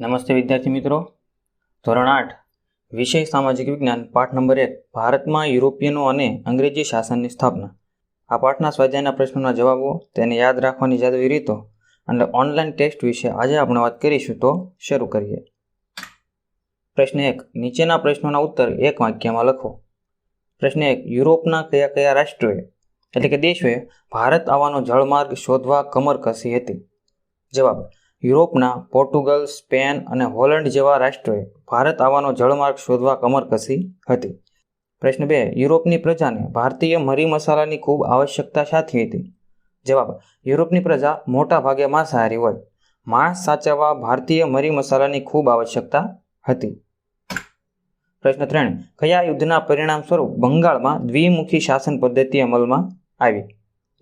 નમસ્તે વિદ્યાર્થી મિત્રો. ધોરણ આઠ, વિષય સામાજિક વિજ્ઞાન, પાઠ નંબર એક, ભારતમાં યુરોપિયનો અને અંગ્રેજી શાસનની સ્થાપના. આ પાઠના સ્વાધ્યાયના પ્રશ્નોના જવાબો તેને યાદ રાખવાની જાદવી રીતો અને ઓનલાઈન ટેસ્ટ વિશે આજે આપણે વાત કરીશું તો શરૂ કરીએ. પ્રશ્ન એક, નીચેના પ્રશ્નોના ઉત્તર એક વાક્યમાં લખો. પ્રશ્ન એક, યુરોપના કયા કયા રાષ્ટ્રોએ, એટલે કે દેશોએ ભારત આવવાનો જળમાર્ગ શોધવા કમર કસી હતી? જવાબ યુરોપના પોર્ટુગલ, સ્પેન અને હોલેન્ડ જેવા રાષ્ટ્રોએ ભારત આવવાનો જળમાર્ગ શોધવા કમર કસી હતી. પ્રશ્ન બે, યુરોપની પ્રજાને ભારતીય મરી મસાલાની ખૂબ આવશ્યકતા સાથી હતી? જવાબ, યુરોપની પ્રજા મોટા ભાગે માંસાહારી હોય. માંસ સાચવવા ભારતીય મરી મસાલાની ખૂબ આવશ્યકતા હતી. પ્રશ્ન ત્રણ, કયા યુદ્ધના પરિણામ સ્વરૂપ બંગાળમાં દ્વિમુખી શાસન પદ્ધતિ અમલમાં આવી?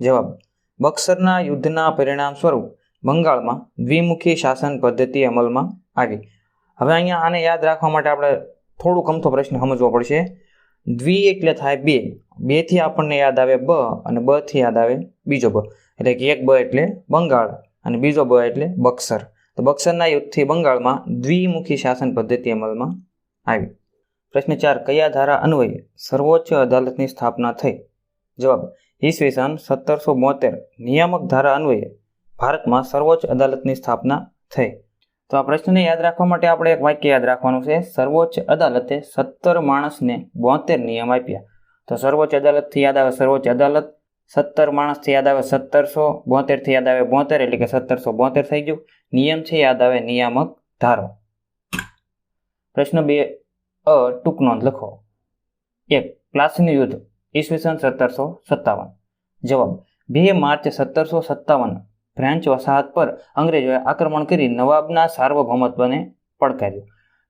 જવાબ, બક્સરના યુદ્ધના પરિણામ સ્વરૂપ બંગાળમાં દ્વિમુખી શાસન પદ્ધતિ અમલમાં આવી. હવે અહીંયા આને યાદ રાખવા માટે આપણે થોડુંક અમથો પ્રશ્ન સમજવો પડશે. દ્વિ એટલે થાય બે. બેથી આપણને યાદ આવે બ અને બ થી યાદ આવે બીજો બ. એટલે કે એક બ એટલે બંગાળ અને બીજો બ એટલે બક્સર. તો બક્સરના યુદ્ધથી બંગાળમાં દ્વિમુખી શાસન પદ્ધતિ અમલમાં આવી. પ્રશ્ન ચાર, કયા ધારા અન્વયે સર્વોચ્ચ અદાલતની સ્થાપના થઈ? જવાબ, ઈસવીસન સત્તરસો બોતેર. નિયામક ધારા અન્વયે ભારતમાં સર્વોચ્ચ અદાલતની સ્થાપના થઈ. તો આ પ્રશ્નને યાદ રાખવા માટે આપણે એક વાક્ય યાદ રાખવાનું છે. સર્વોચ્ચ અદાલતે સત્તર માણસને બોતેર નિયમ આપ્યા. તો સર્વોચ્ચ અદાલતથી યાદ આવે સર્વોચ્ચ અદાલત, સત્તર માણસથી યાદ આવે સત્તરસો, બોતેરથી યાદ આવે બોતેર, એટલે કે સત્તરસો બોતેર થઈ ગયું. નિયમ છે યાદ આવે નિયામક ધારો. પ્રશ્ન બે, અ, ટૂંક નોંધ લખો. એક પ્લાસીનું યુદ્ધ, ઈસવીસન સત્તરસો સત્તાવન. જવાબ, બે માર્ચ સત્તરસો સત્તાવન ફ્રેન્ચ વસાહત પર અંગ્રેજોએ આક્રમણ કરી નવાબના સાર્વભૌમત્વને પડકાર્યું.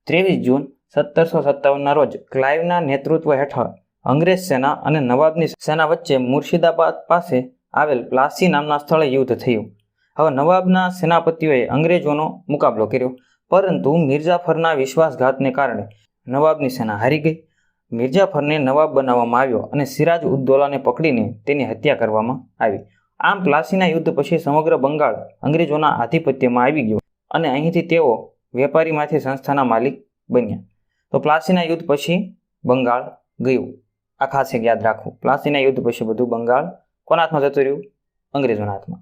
ત્રેવીસ જૂન સત્તરસો સત્તાવનના રોજ ક્લાઇવના નેતૃત્વ હેઠળ અંગ્રેજ સેના અને નવાબની સેના વચ્ચે મુર્શિદાબાદ પાસે આવેલ પ્લાસી નામના સ્થળે યુદ્ધ થયું. હવે નવાબના સેનાપતિઓએ અંગ્રેજોનો મુકાબલો કર્યો, પરંતુ મિર્જાફરના વિશ્વાસઘાતને કારણે નવાબની સેના હારી ગઈ. મિર્જાફરને નવાબ બનાવવામાં આવ્યો અને સિરાજ ઉદ્દોલાને પકડીને તેની હત્યા કરવામાં આવી. આમ પ્લાસીના યુદ્ધ પછી સમગ્ર બંગાળ અંગ્રેજોના આધિપત્યમાં આવી ગયો અને અહીંથી તેઓ વેપારીમાંથી સંસ્થાના માલિક બન્યા. તો પ્લાસીના યુદ્ધ પછી બંગાળ ગયું. આ ખાસ એક યાદ રાખવું. પ્લાસીના યુદ્ધ પછી બધું બંગાળ કોના હાથમાં જતું રહ્યું? અંગ્રેજોના હાથમાં.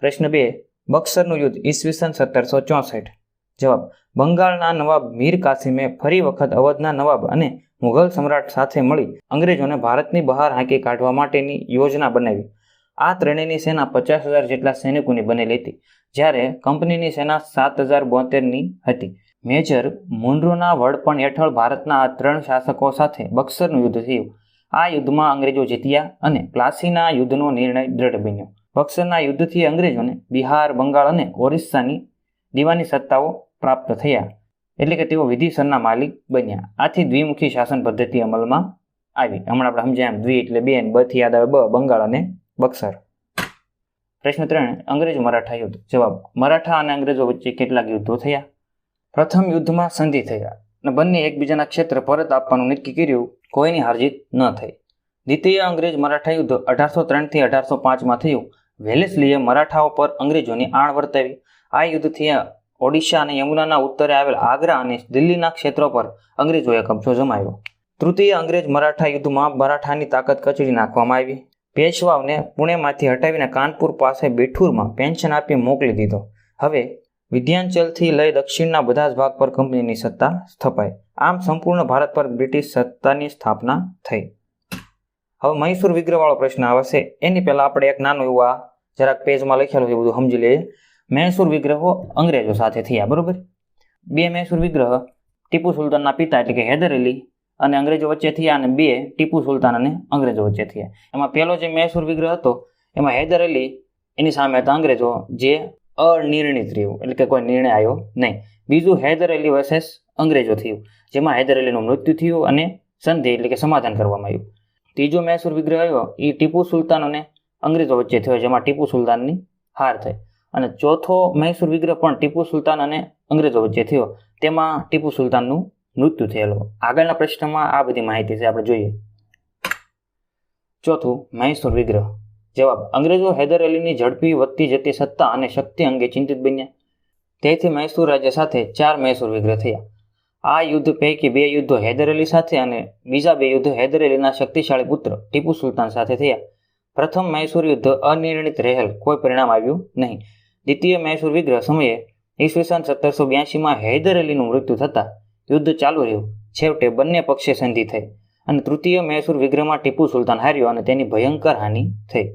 પ્રશ્ન બે. બક્સરનું યુદ્ધ ઈસવીસન સત્તરસો ચોસઠ જવાબ, બંગાળના નવાબ મીર કાસિમે ફરી વખત અવધના નવાબ અને મુઘલ સમ્રાટ સાથે મળી અંગ્રેજોને ભારતની બહાર હાંકી કાઢવા માટેની યોજના બનાવી. આ ત્રણેયની સેના પચાસ હજાર જેટલા સૈનિકોની બનેલી હતી, જ્યારે કંપનીની સેના સાત હજાર બોતેરની હતી. મેજર મુન્ડ્રોના વડપણ હેઠળ ભારતના આ ત્રણ શાસકો સાથે બક્સરનું યુદ્ધ થયું. આ યુદ્ધમાં અંગ્રેજો જીત્યા અને પ્લાસીના યુદ્ધનો નિર્ણય દ્રઢ બન્યો. બક્સરના યુદ્ધથી અંગ્રેજોને બિહાર, બંગાળ અને ઓરિસ્સાની દીવાની સત્તાઓ પ્રાપ્ત થયા. એટલે કે તેઓ વિધિસરના માલિક બન્યા. આથી દ્વિમુખી શાસન પદ્ધતિ અમલમાં આવી. હમણાં આપણે સમજ્યા એમ, દ્વિ એટલે બે અને બ યાદ આવે બ, બંગાળ અને બક્સર. પ્રશ્ન ત્રણ, અંગ્રેજ મરાઠા યુદ્ધ. જવાબ, મરાઠા અને અંગ્રેજો વચ્ચે કેટલાક યુદ્ધો થયા? પ્રથમ યુદ્ધમાં સંધિ થયા. અને બંને એકબીજાના ક્ષેત્ર પરત આપવાનું નક્કી કર્યું, કોઈની હારજીત ન થઈ. દ્વિતીય અંગ્રેજ મરાઠા યુદ્ધ અઢારસો ત્રણથી અઢારસો પાંચમાં થયું. વેલેસલીએ મરાઠાઓ પર અંગ્રેજોની આણ વર્તાવી. આ યુદ્ધથી ઓડિશા અને યમુનાના ઉત્તરે આવેલ આગ્રા અને દિલ્હીના ક્ષેત્રો પર અંગ્રેજોએ કબજો જમાવ્યો. તૃતીય અંગ્રેજ મરાઠા યુદ્ધમાં મરાઠાની તાકાત કચડી નાખવામાં આવી. પેશવાવને પુણેમાંથી હટાવીને કાનપુર પાસે બેઠુરમાં પેન્શન આપી મોકલી દીધો. હવે વિધ્યાંચલથી લઈ દક્ષિણના બધા જ ભાગ પર કંપનીની સત્તા સ્થપાઈ. આમ સંપૂર્ણ ભારત પર બ્રિટિશ સત્તાની સ્થાપના થઈ. હવે મૈસૂર વિગ્રહવાળો પ્રશ્ન આવશે. એની પહેલાં આપણે એક નાનું એવું આ જરાક પેજમાં લખેલું છે બધું સમજી લઈએ. મૈસૂર વિગ્રહો અંગ્રેજો સાથે થયા, બરોબર? બે મૈસૂર વિગ્રહ, ટીપુ સુલતાનના પિતા એટલે કે હૈદર અલી અને અંગ્રેજો વચ્ચે થયા અને બે ટીપુ સુલતાન અને અંગ્રેજો વચ્ચે થયા. એમાં પહેલો જે મૈસૂર વિગ્રહ હતો, એમાં હૈદર અલી, એની સામે હતા અંગ્રેજો, જે અનિર્ણિત રહ્યું, એટલે કે કોઈ નિર્ણય આવ્યો નહીં. બીજું હૈદર અલી વર્સેસ અંગ્રેજો થયું, જેમાં હૈદર અલીનું મૃત્યુ થયું અને સંધિ એટલે કે સમાધાન કરવામાં આવ્યું. ત્રીજો મૈસૂર વિગ્રહ આવ્યો એ ટીપુ સુલતાન અને અંગ્રેજો વચ્ચે થયો, જેમાં ટીપુ સુલતાનની હાર થઈ. અને ચોથો મૈસૂર વિગ્રહ પણ ટીપુ સુલતાન અને અંગ્રેજો વચ્ચે થયો. તેમાં ટીપુ સુલતાનનું મૃત્યુ થયેલું. આગળના પ્રશ્નમાં આ બધી માહિતી છે, આપણે જોઈએ. ચોથું મૈસૂર વિગ્રહ. જવાબ, અંગ્રેજો હૈદર અલીની ઝડપી વધતી જતી સત્તા અને શક્તિ અંગે ચિંતિત બન્યા. તેથી મૈસૂર રાજ્ય સાથે ચાર મૈસૂર વિગ્રહ થયા. આ યુદ્ધ પૈકી બે યુદ્ધો હૈદર અલી સાથે અને બીજા બે યુદ્ધ હૈદર અલીના શક્તિશાળી પુત્ર ટીપુ સુલતાન સાથે થયા. પ્રથમ મૈસૂર યુદ્ધ અનિર્ણિત રહેલ, કોઈ પરિણામ આવ્યું નહીં. દ્વિતીય મૈસૂર વિગ્રહ સમયે ઈસવીસન સત્તરસો બ્યાસીમાં હૈદર અલીનું મૃત્યુ થતાં યુદ્ધ ચાલુ રહ્યું. છેવટે બંને પક્ષે સંધિ થઈ અને તૃતીય મૈસૂર વિગ્રહમાં ટીપુ સુલતાન હાર્યો અને તેની ભયંકર હાનિ થઈ.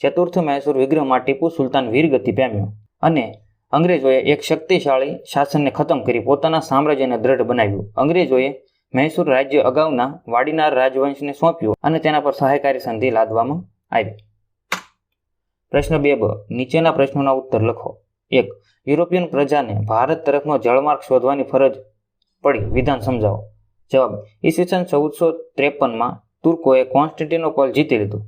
ચતુર્થ મૈસૂર વિગ્રહમાં ટીપુ સુલતાન વીરગતિ પામ્યો અને અંગ્રેજોએ એક શક્તિશાળી શાસનને ખતમ કરી પોતાના સામ્રાજ્યને દ્રઢ બનાવ્યું. અંગ્રેજોએ મૈસૂર રાજ્ય અગાઉના વાડીનાર રાજવંશને સોંપ્યું અને તેના પર સહાયકારી સંધિ લાદવામાં આવી. પ્રશ્ન બે બ, નીચેના પ્રશ્નોના ઉત્તર લખો. એક, યુરોપિયન પ્રજાને ભારત તરફનો જળમાર્ગ શોધવાની ફરજ પડી, વિધાન સમજાવો. જવાબ, ઈસવીસન ચૌદસો ત્રેપનમાં તુર્કોએ કોન્સ્ટન્ટિનોપોલ જીતી લીધું.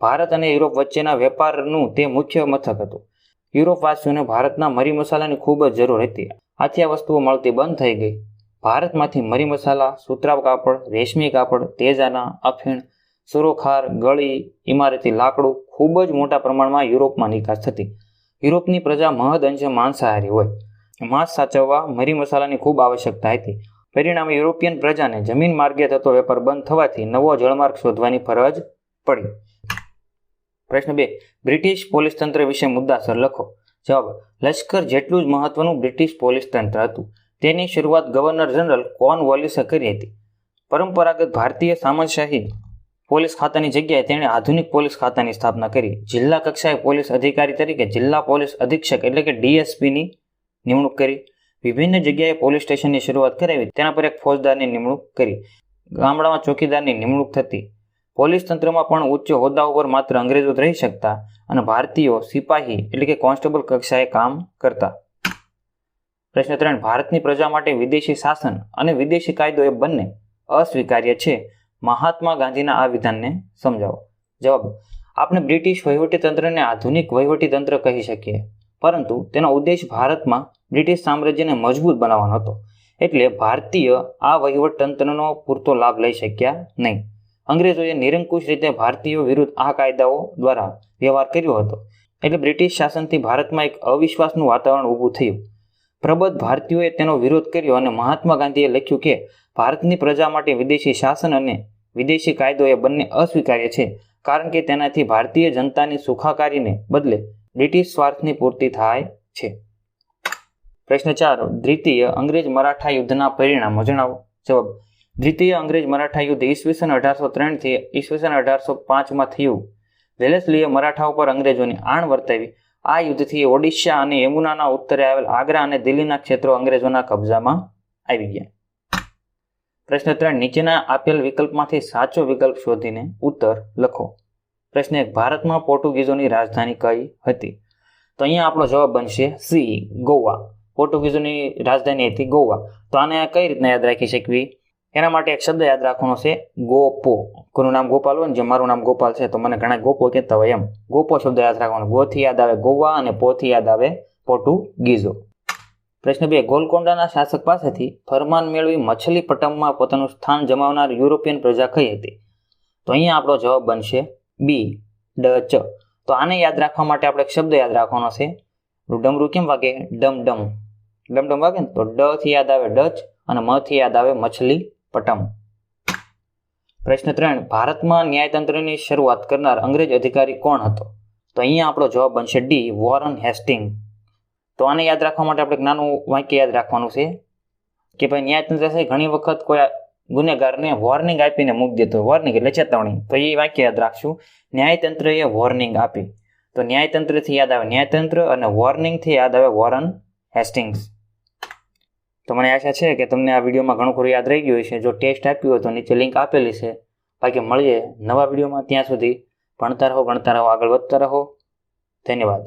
ભારત અને યુરોપ વચ્ચેના વેપારનું તે મુખ્ય મથક હતું. યુરોપવાસીઓને ભારતના મરી મસાલાની ખૂબ જ જરૂર હતી. આથી આ વસ્તુઓ મળતી બંધ થઈ ગઈ. ભારતમાંથી મરી મસાલા સુતરાવ કાપડ, રેશમી કાપડ, તેજાના, અફીણ સુરોખાર, ગળી, ઇમારતી લાકડું ખૂબ જ મોટા પ્રમાણમાં યુરોપમાં નિકાસ થતી. યુરોપની પ્રજા મહદ અંશે માંસાહારી હોય. માંસ સાચવવા, મરી મસાલાની ખૂબ આવશ્યકતા હતી. પરિણામે યુરોપિયન પ્રજાને જમીન માર્ગે થતો વેપાર બંધ થવાથી નવો જળમાર્ગ શોધવાની ફરજ પડી. પ્રશ્ન બે. બ્રિટિશ પોલીસ તંત્ર વિશે મુદ્દાસર લખો. જવાબ. લશ્કર જેટલું જ મહત્વનું બ્રિટિશ પોલીસ તંત્ર હતું. તેની શરૂઆત ગવર્નર જનરલ કોન વોલિસે કરી હતી. પરંપરાગત ભારતીય સામંતશાહી પોલીસ ખાતાની જગ્યાએ તેણે આધુનિક પોલીસ ખાતાની સ્થાપના કરી. જિલ્લા કક્ષાએ પોલીસ અધિકારી તરીકે જિલ્લા પોલીસ અધિક્ષક એટલે કે ડીએસપીની નિમણૂક કરી. વિભિન્ન જગ્યાએ પોલીસ સ્ટેશનની શરૂઆત કરાવી. તેના પર એક ફોજદારની નિમણૂક કરી. ગામડામાં ચોકીદારની નિમણૂક થતી. પોલીસ તંત્રમાં પણ ઉચ્ચ હોદ્દા ઉપર માત્ર અંગ્રેજો જ રહી શકતા અને ભારતીયો સિપાહી એટલે કે કોન્સ્ટેબલ કક્ષાએ કામ કરતા. પ્રશ્ન ત્રણ, ભારતની પ્રજા માટે વિદેશી શાસન અને વિદેશી કાયદો એ બંને અસ્વીકાર્ય છે. મહાત્મા ગાંધીના આ વિધાનને સમજાવો. જવાબ, આપણે બ્રિટિશ વહીવટીતંત્રને આધુનિક વહીવટીતંત્ર કહી શકીએ. પરંતુ તેનો ઉદ્દેશ ભારતમાં બ્રિટિશ સામ્રાજ્યને મજબૂત બનાવવાનો હતો. એટલે ભારતીય આ વહીવટતંત્રનો પૂરતો લાભ લઈ શક્યા નહીં. અંગ્રેજોએ નિરંકુશ રીતે ભારતીયો વિરુદ્ધ આ કાયદાઓ દ્વારા વ્યવહાર કર્યો હતો. એટલે બ્રિટિશ શાસનથી ભારતમાં એક અવિશ્વાસનું વાતાવરણ ઊભું થયું. પ્રબુદ્ધ ભારતીયોએ તેનો વિરોધ કર્યો અને મહાત્મા ગાંધીએ લખ્યું કે, ભારતની પ્રજા માટે વિદેશી શાસન અને વિદેશી કાયદો એ બંને અસ્વીકાર્ય છે, કારણ કે તેનાથી ભારતીય જનતાની સુખાકારીને બદલે બ્રિટિશ સ્વાર્થની પૂર્તિ થાય છે. પ્રશ્ન ચાર, દ્વિતીય અંગ્રેજ મરાઠા યુદ્ધના પરિણામો જણાવો. જવાબ, દ્વિતીય અંગ્રેજ મરાઠા યુદ્ધ ઈસવીસન અઢારસો ત્રણથી ઈસવીસન અઢારસો પાંચમાં થયું. વેલેસલીએ મરાઠા ઉપર અંગ્રેજોની આણ વર્તાવી આ યુદ્ધથી ઓડિશા અને યમુનાના ઉત્તરે આવેલ આગ્રા અને દિલ્હીના ક્ષેત્રો અંગ્રેજોના કબજામાં આવી ગયા. પ્રશ્ન ત્રણ, નીચેના આપેલ વિકલ્પમાંથી સાચો વિકલ્પ શોધીને ઉત્તર લખો. પ્રશ્ન એક, ભારતમાં પોર્ટુગીઝોની રાજધાની કઈ હતી? તો અહીંયા આપણો જવાબ બનશે સી, ગોવા. પોર્ટુગીઝોની રાજધાની હતી ગોવા. તો આને કઈ રીતના યાદ રાખી શકવી? એના માટે એક શબ્દ યાદ રાખવાનો છે, ગોપો. કોનું નામ ગોપાલ હોય ને, જે મારું નામ ગોપાલ છે, તો મને ઘણા ગોપો કહેતા હોય એમ. ગોપો શબ્દ યાદ રાખવાનો. ગોથી યાદ આવે ગોવા અને પોથી યાદ આવે પોર્ટુગીઝો. પ્રશ્ન બે ગોલકોન્ડાના શાસક પાસેથી ફરમાન મેળવી મછલીપટ્ટમમાં પોતાનું સ્થાન જમાવનાર યુરોપિયન પ્રજા કઈ હતી? તો અહીંયા આપણો જવાબ બનશે બી ડચ તો આને યાદ રાખવા માટે આપણે એક શબ્દ યાદ રાખવાનો છે. ડમરું કેમ વાગે? ડમ ડમ ડમ ડમ વાગે ને તો ડ થી યાદ આવે ડચ અને મ થી યાદ આવે મછલી પટમ. પ્રશ્ન ત્રણ, ભારતમાં ન્યાયતંત્રની શરૂઆત કરનાર અંગ્રેજ અધિકારી કોણ હતો? તો અહીંયા આપણો જવાબ બનશે ડી, વોરન હેસ્ટિંગ. તો આને યાદ રાખવા માટે આપણે નાનું વાક્ય યાદ રાખવાનું છે કે ભાઈ, ન્યાયતંત્ર છે, ઘણી વખત કોઈ ગુનેગારને વોર્નિંગ આપીને મૂકી દેતો. વોર્નિંગ એટલે ચેતવણી. તો એ વાક્ય યાદ રાખશું. ન્યાયતંત્રએ વોર્નિંગ આપી. તો ન્યાયતંત્રથી યાદ આવે ન્યાયતંત્ર અને વોર્નિંગથી યાદ આવે વોરન હેસ્ટિંગ્સ. તો મને આશા છે કે તમને આ વિડીયોમાં ઘણું ખરું યાદ રહી ગયું છે જો ટેસ્ટ આપ્યું હોય તો નીચે લિંક આપેલી છે. બાકી મળીએ નવા વિડીયોમાં ત્યાં સુધી ભણતા રહો ભણતા રહો, આગળ વધતા રહો. ધન્યવાદ.